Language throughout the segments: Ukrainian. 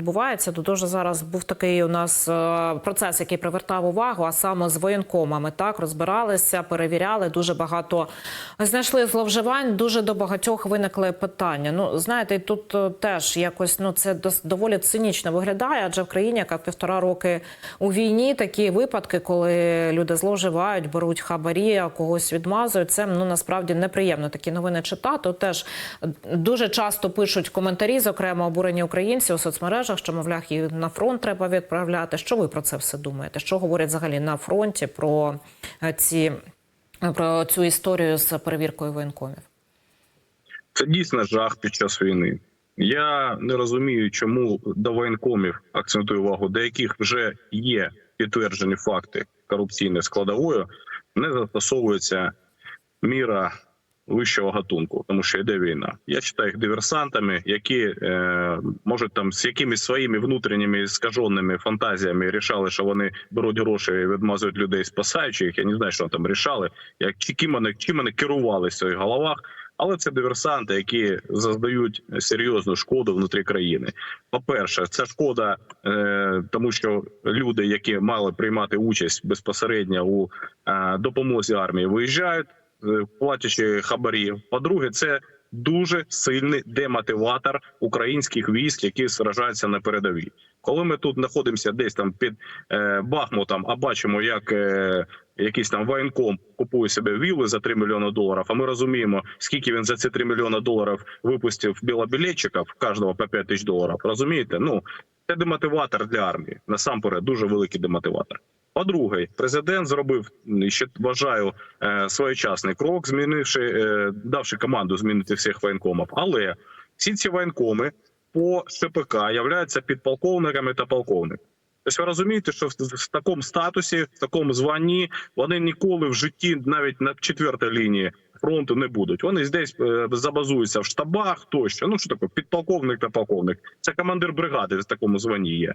Відбувається то дуже зараз був такий у нас е, процес, який привертав увагу, а саме з воєнкомами. Так розбиралися, перевіряли дуже багато. Знайшли зловживань. Дуже до багатьох виникли питання. Ну знаєте, тут е, теж якось ну це доволі цинічно виглядає, адже в країні, яка півтора роки у війні, такі випадки, коли люди зловживають, беруть хабарі, а когось відмазують. Це ну насправді неприємно такі новини читати. Теж дуже часто пишуть коментарі, зокрема обурені українці у соцмережах, що мовляв і на фронт треба відправляти. Що ви про це все думаєте? Що говорять взагалі на фронті про е, ці про цю історію з перевіркою воєнкомів? Це дійсно жах під час війни. Я не розумію, чому до воєнкомів акцентую увагу, до яких вже є підтверджені факти корупційної складової, не застосовується міра вищого гатунку, тому що йде війна. Я вважаю їх диверсантами, які е, можуть там з якимись своїми внутрішніми скаженими фантазіями рішали, що вони беруть гроші і відмазують людей, спасаючи їх. Я не знаю, що там рішали, як чи ким вони чим вони керувалися в своїх головах. Але це диверсанти, які зазнають серйозну шкоду внутрі країни. По перше, це шкода, е, тому що люди, які мали приймати участь безпосередньо у е, допомозі армії, виїжджають, платячи хабарі. По-друге, це дуже сильний демотиватор українських військ, які сражаються на передовій. Коли ми тут знаходимося десь там під е, Бахмутом, а бачимо, як е, якийсь там воєнком купує себе вілли за 3 мільйони доларів. А ми розуміємо, скільки він за ці 3 мільйони доларів випустив білобілетчиків, кожного по 5 тисяч доларів. Розумієте? Ну це демотиватор для армії. Насамперед, дуже великий демотиватор. По-друге, президент зробив ще вважаю е, своєчасний крок, змінивши, е, давши команду змінити всіх воєнкомів. Але всі ці воєнкоми по ШПК являються підполковниками та полковниками. Тобто ви розумієте, що в, такому статусі, в такому званні вони ніколи в житті, навіть на четвертій лінії фронту, не будуть. Вони десь е, забазуються в штабах тощо. Ну що таке, підполковник та полковник. Це командир бригади в такому званні є.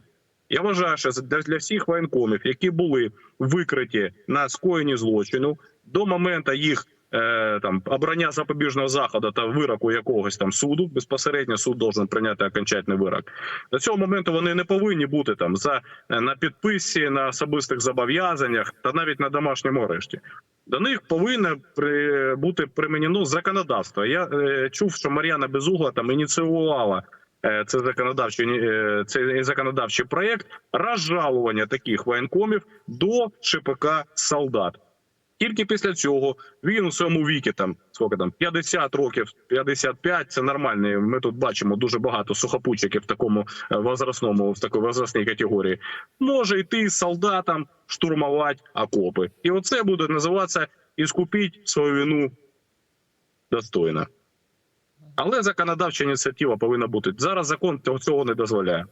Я вважаю, що для, всіх воєнкомів, які були викриті на скоєнні злочину до моменту їх е, там обрання запобіжного заходу та вироку якогось там суду, безпосередньо суд должен прийняти окончательний вирок. До цього моменту вони не повинні бути там за е, на підписі, на особистих зобов'язаннях та навіть на домашньому арешті. До них повинно при, бути примінено законодавство. Я е, чув, що Мар'яна Безугла там ініціювала це законодавчий е, цей законодавчий проєкт розжалування таких воєнкомів до ШПК солдат. Тільки після цього він у своєму віці там скільки там 50 років, 55, Це нормальний. Ми тут бачимо дуже багато сухопутчиків в такому е, возрастному, в такій возрастній категорії. Може йти з солдатом штурмувати окопи, і оце буде називатися іскупіть свою вину достойно. Але законодавча ініціатива повинна бути зараз. Закон цього не дозволяє.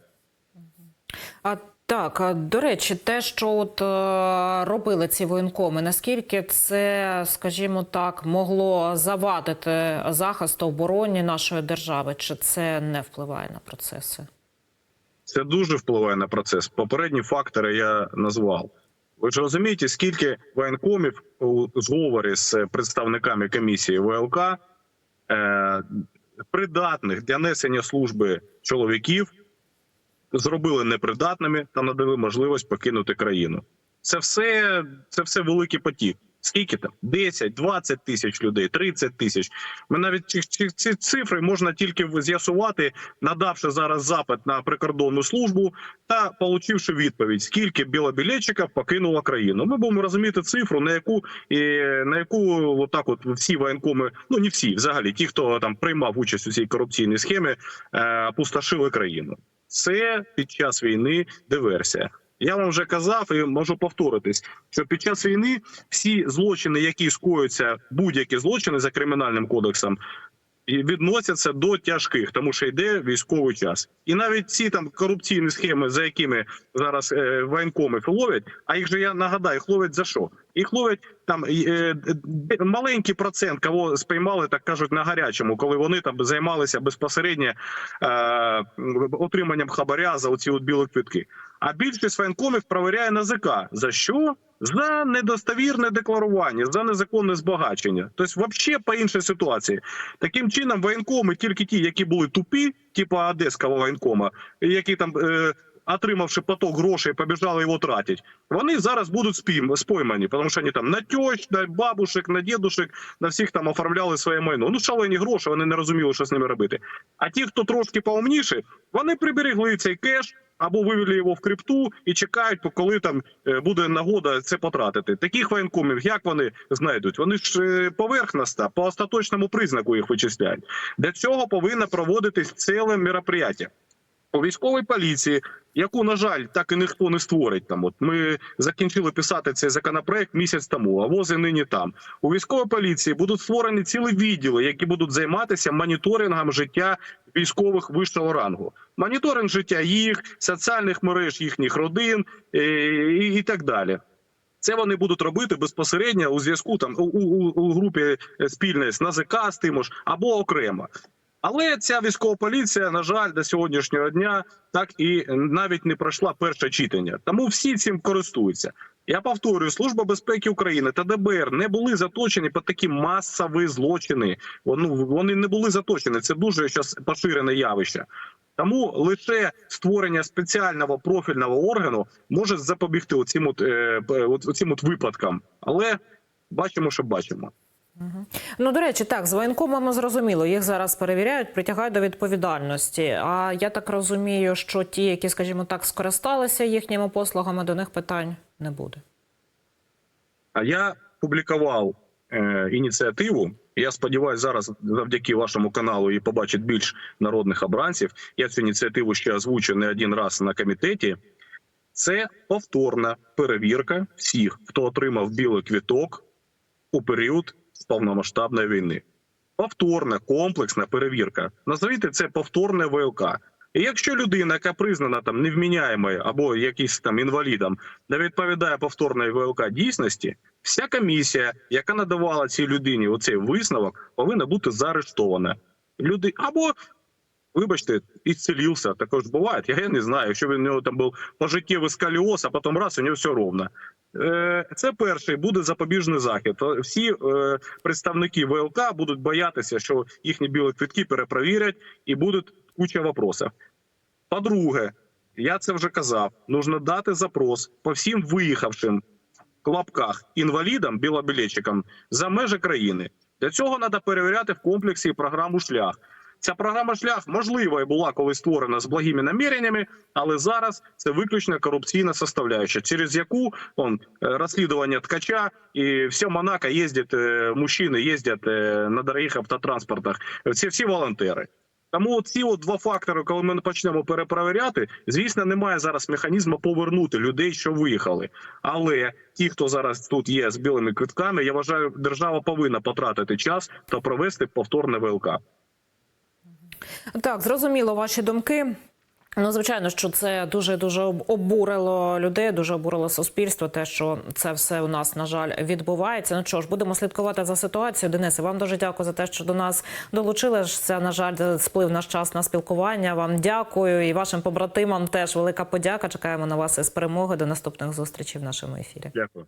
А так, до речі, те, що от е, робили ці воєнкоми, наскільки це, скажімо так, могло завадити захисту обороні нашої держави, чи це не впливає на процеси? Це дуже впливає на процес. Попередні фактори я назвав. Ви ж розумієте, скільки воєнкомів у зговорі з представниками комісії ВЛК придатних для несення служби чоловіків зробили непридатними та надали можливість покинути країну. Це все, це все великий потік. Скільки там? 10, 20 тисяч людей, 30 тисяч. Ми навіть ці, ці, цифри можна тільки з'ясувати, надавши зараз запит на прикордонну службу та получивши відповідь, скільки білобілетчиків покинуло країну. Ми будемо розуміти цифру, на яку і на яку отак, от всі воєнкоми, ну не всі, взагалі, ті, хто там приймав участь у цій корупційній схемі, е, опустошили країну. Це під час війни диверсія. Я вам вже казав і можу повторитись, що під час війни всі злочини, які скоюються, будь-які злочини за кримінальним кодексом, відносяться до тяжких, тому що йде військовий час. І навіть ці там корупційні схеми, за якими зараз е, воєнкоми ловлять, а їх же я нагадаю, їх ловлять за що? Їх ловлять там е, маленький процент, кого спіймали, так кажуть, на гарячому, коли вони там займалися безпосередньо е, отриманням хабаря за оці от білі квитки. А більшість воєнкомів провіряє НАЗК. За що? за недостовірне декларування, за незаконне збагачення. Тобто, взагалі по іншій ситуації. Таким чином, воєнкоми, тільки ті, які були тупі, типу Одеського воєнкома, які там. Е, Отримавши поток грошей, побіжали його тратити. Вони зараз будуть спійм, споймані, тому що вони там на тьощ, на бабушек, на дідушек, на всіх там оформляли своє майно. Ну шалені гроші, вони не розуміли, що з ними робити. А ті, хто трошки поумніші, вони приберегли цей кеш або вивели його в крипту і чекають, коли там е, буде нагода це потратити. Таких воєнкомів, як вони знайдуть? Вони ж е, поверхностно, по остаточному признаку їх вичисляють. Для цього повинно проводитись ціле мероприятие. У військовій поліції, яку, на жаль, так і ніхто не створить. Там от ми закінчили писати цей законопроект місяць тому, а вози нині там. У військовій поліції будуть створені цілі відділи, які будуть займатися моніторингом життя військових вищого рангу. Моніторинг життя їх, соціальних мереж їхніх родин е, і, і так далі. Це вони будуть робити безпосередньо у зв'язку там у, у, у групі спільної з НАЗК з тим ж або окремо. Але ця військова поліція, на жаль, до сьогоднішнього дня так і навіть не пройшла перше читання. Тому всі цим користуються. Я повторюю, служба безпеки України та ДБР не були заточені по такі масові злочини. Ну, вони не були заточені. Це дуже зараз поширене явище. Тому лише створення спеціального профільного органу може запобігти оцим от, е, от, оцим от випадкам. Але бачимо, що бачимо. Ну, до речі, так, з воєнкомами зрозуміло, їх зараз перевіряють, притягають до відповідальності. А я так розумію, що ті, які, скажімо так, скористалися їхніми послугами, до них питань не буде. А я публікував е, ініціативу. Я сподіваюся, зараз завдяки вашому каналу і побачить більш народних обранців. Я цю ініціативу ще озвучив не один раз на комітеті. Це повторна перевірка всіх, хто отримав білий квіток у період повномасштабної війни. Повторна комплексна перевірка. Назовіть це повторне ВЛК. І якщо людина, яка признана там невміняємою або якийсь там інвалідом, не відповідає повторної ВЛК дійсності, вся комісія, яка надавала цій людині оцей висновок, повинна бути заарештована. Люди або, вибачте, ісцелився, також буває. Я не знаю, якщо він у нього там був пожиттєвий скаліоз, а потім раз у нього все ровно. Е, Це перший буде запобіжний захід. Всі е, представники ВЛК будуть боятися, що їхні білі квитки перепровірять і будуть куча вопросів. По-друге, я це вже казав. Нужно дати запрос по всім виїхавшим клапках інвалідам, білобілетчикам за межі країни. Для цього треба перевіряти в комплексі програму шлях. Ця програма шлях можливо і була колись створена з благими наміреннями, але зараз це виключно корупційна составляюча, через яку он, е, розслідування ткача і все Монако їздять, е, мужчини їздять е, на дорогих автотранспортах. Це всі волонтери. Тому ці от два фактори, коли ми почнемо перепровіряти, звісно, немає зараз механізму повернути людей, що виїхали. Але ті, хто зараз тут є з білими квитками, я вважаю, держава повинна потратити час та провести повторне ВЛК. Так, зрозуміло ваші думки. Ну, звичайно, що це дуже дуже обурило людей, дуже обурило суспільство. Те, що це все у нас на жаль відбувається. Ну що ж, будемо слідкувати за ситуацією. Денисе, вам дуже дякую за те, що до нас долучилися. На жаль, сплив наш час на спілкування. Вам дякую і вашим побратимам теж велика подяка. Чекаємо на вас із перемоги. До наступних зустрічей в нашому ефірі. Дякую.